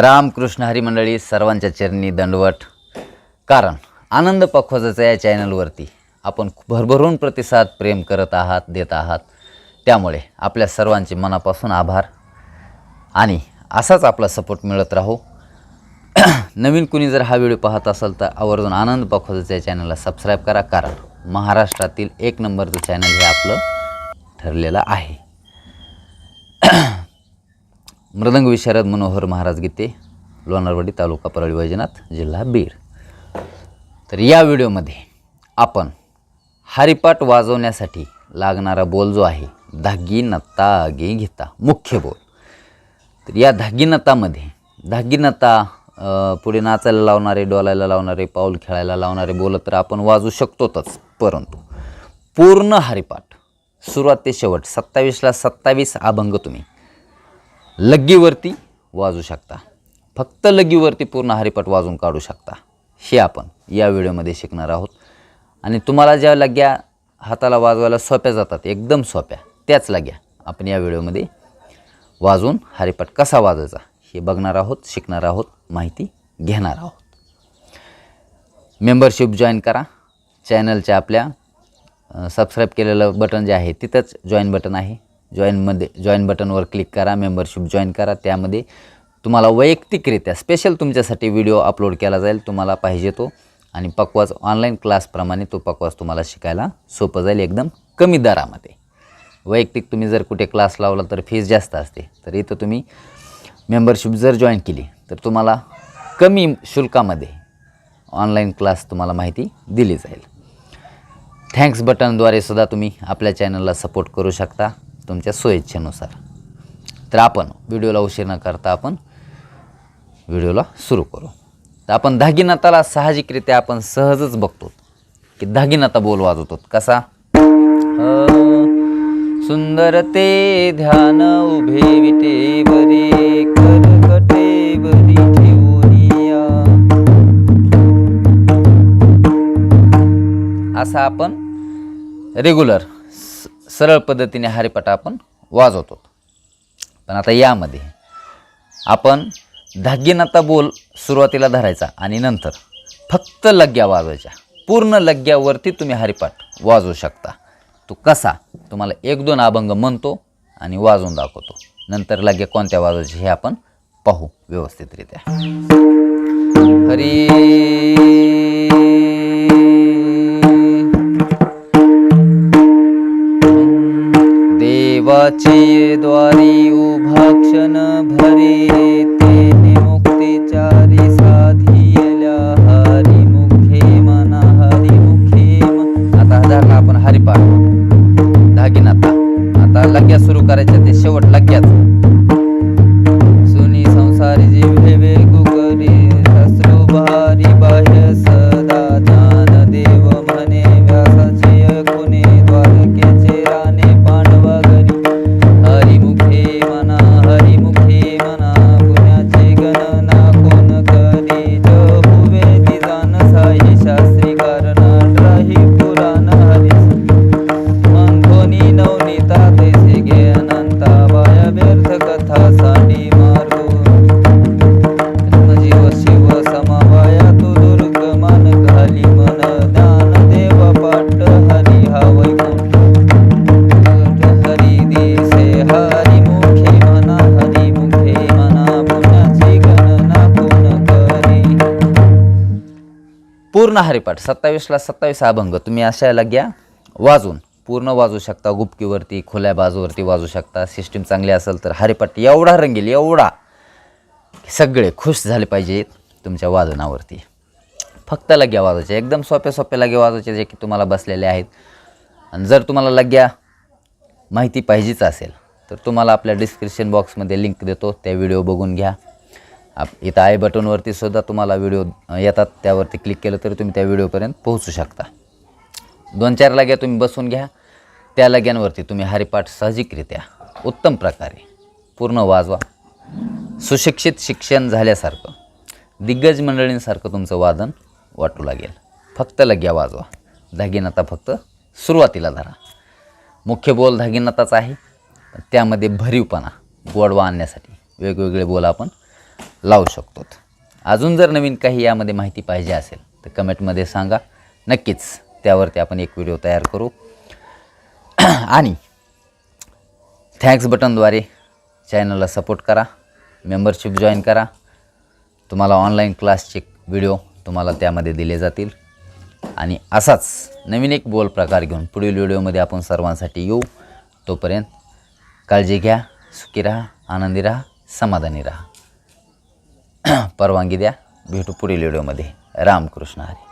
रामकृष्ण हरी मंडळी सर्वांच्या चरणी दंडवट. कारण आनंद पखवाजाच्या या चॅनलवरती आपण भरभरून प्रतिसाद प्रेम करत आहात देत आहात. त्यामुळे आपल्या सर्वांचे मनापासून आभार. आणि असाच आपला सपोर्ट मिळत राहो. नवीन कुणी जर हा व्हिडिओ पाहत असाल तर आवर्जून आनंद पखवाजाच्या या चॅनलला सबस्क्राईब करा. कारण महाराष्ट्रातील एक नंबरचं चॅनल हे आपलं ठरलेलं आहे. मृदंग विशारद मनोहर महाराज गीते लोणारवाडी तालुका परळी वैजनाथ जिल्हा बीड. तर या व्हिडिओमध्ये आपण हरिपाठ वाजवण्यासाठी लागणारा बोल जो आहे धागी नत्ता गे घेता मुख्य बोल. तर या धागिनतामध्ये धागिनता पुढे नाचायला लावणारे डोलायला लावणारे पाऊल खेळायला लावणारे बोल तर आपण वाजू शकतोच परंतु पूर्ण हरिपाठ सुरुवात ते शेवट सत्तावीसला सत्तावीस अभंग तुम्ही लग्गीवरती वाजू शकता. फक्त लग्गीवरती पूर्ण हरिपाठ वाजून काढू शकता. हे आपण या व्हिडिओमध्ये शिकणार आहोत. आणि तुम्हाला ज्या लग्या हाताला वाजवायला सोप्या जातात एकदम सोप्या त्याच लग्या आपण या व्हिडिओमध्ये वाजून हरिपाठ कसा वाजायचा हे बघणार आहोत शिकणार आहोत माहिती घेणार आहोत. मेंबरशिप जॉईन करा. चॅनलच्या आपल्या सबस्क्राईब केलेलं बटन जे आहे तिथंच जॉईन बटन आहे. जॉईनमध्ये जॉईन बटनवर क्लिक करा मेंबरशिप जॉईन करा. त्यामध्ये तुम्हाला वैयक्तिकरित्या स्पेशल तुमच्यासाठी व्हिडिओ अपलोड केला जाईल तुम्हाला पाहिजे तो. आणि पकवाज ऑनलाईन क्लासप्रमाणे तो पकवाज तुम्हाला शिकायला सोपं जाईल एकदम कमी दरामध्ये. वैयक्तिक तुम्ही जर कुठे क्लास लावला तर फीस जास्त असते. तर इथं तुम्ही मेंबरशिप जर जॉईन केली तर तुम्हाला कमी शुल्कामध्ये ऑनलाईन क्लास तुम्हाला माहिती दिली जाईल. थँक्स बटनद्वारे सुद्धा तुम्ही आपल्या चॅनलला सपोर्ट करू शकता. तुमच्या सोयेच्छेनुसार तर आपण व्हिडिओला उशीर न करता आपण व्हिडिओला सुरू करू. तर आपण दागिनाताला साहजिकरित्या आपण सहजच बघतो की दागिनाता बोल वाजवतो. कसा? हो, सुंदर ते ध्यान उभे विटे बरे करकटे बरी ठेवूनिया. असा आपण रेग्युलर सरळ पद्धतीने हरिपाठ आपण वाजवतो. पण आता यामध्ये आपण धाग्यनाता बोल सुरुवातीला धरायचा आणि नंतर फक्त लग्ग्या वाजवायच्या. पूर्ण लग्ग्यावरती तुम्ही हरिपाठ वाजवू शकता. तो कसा? तुम्हाला एक दोन अभंग म्हणतो आणि वाजवून दाखवतो. नंतर लग्या कोणत्या वाजवायचे हे आपण पाहू व्यवस्थितरित्या. देवाचे द्वारी उभाक्षण भरे तेने मुक्तीचारी साधियल्या हरी मुखे मना हरी मुखे आता धरला आपण हरिपाठ धागिनाता आता लग्या सुरू करायच्या ते शेवट लग्याच. सुनी संसारी जीव पूर्ण हरिपाठ सत्तावीसला सत्तावीस अभंग. तुम्ही अशा घ्या. वाजून पूर्ण वाजू शकता. गुपकीवरती खुल्या बाजूवरती वाजू शकता. सिस्टीम चांगली असेल तर हरिपाठ एवढा रंगेल एवढा. सगळे खुश झाले पाहिजेत तुमच्या वादनावरती. फक्त लग्या वाजवायचे एकदम सोप्या सोप्या लगे वाजवायचे जे की तुम्हाला बसलेले आहेत. आणि जर तुम्हाला लग्या माहिती पाहिजेच असेल तर तुम्हाला आपल्या डिस्क्रिप्शन बॉक्समध्ये लिंक देतो. त्या व्हिडिओ बघून घ्या. आप इथं आय बटनवरती सुद्धा तुम्हाला व्हिडिओ येतात. त्यावरती क्लिक केलं तरी तुम्ही त्या व्हिडिओपर्यंत पोहोचू शकता. दोन चार लग्या तुम्ही बसून घ्या. त्या लग्यांवरती तुम्ही हरिपाठ साहजिकरित्या उत्तम प्रकारे पूर्ण वाजवा. सुशिक्षित शिक्षण झाल्यासारखं दिग्गज मंडळींसारखं तुमचं वादन वाटू लागेल. फक्त लग्या वाजवा. धागिनाता फक्त सुरुवातीला धरा. मुख्य बोल धागिनाताच आहे. त्यामध्ये भरीवपणा गोडवा आणण्यासाठी वेगवेगळे बोल आपण लावू शकतो. अजून जर नवीन काही यामध्ये माहिती पाहिजे असेल तर कमेंटमध्ये सांगा. नक्कीच त्यावरती आपण एक व्हिडिओ तयार करू. आणि थँक्स बटनद्वारे चॅनलला सपोर्ट करा. मेंबरशिप जॉईन करा. तुम्हाला ऑनलाईन क्लासचे व्हिडिओ तुम्हाला त्यामध्ये दिले जातील. आणि असाच नवीन एक बोल प्रकार घेऊन पुढील व्हिडिओमध्ये आपण सर्वांसाठी येऊ. तोपर्यंत काळजी घ्या सुखी राहा आनंदी राहा समाधानी राहा. परवानगी द्या. भेटू पुढील व्हिडिओमध्ये. रामकृष्ण हरी.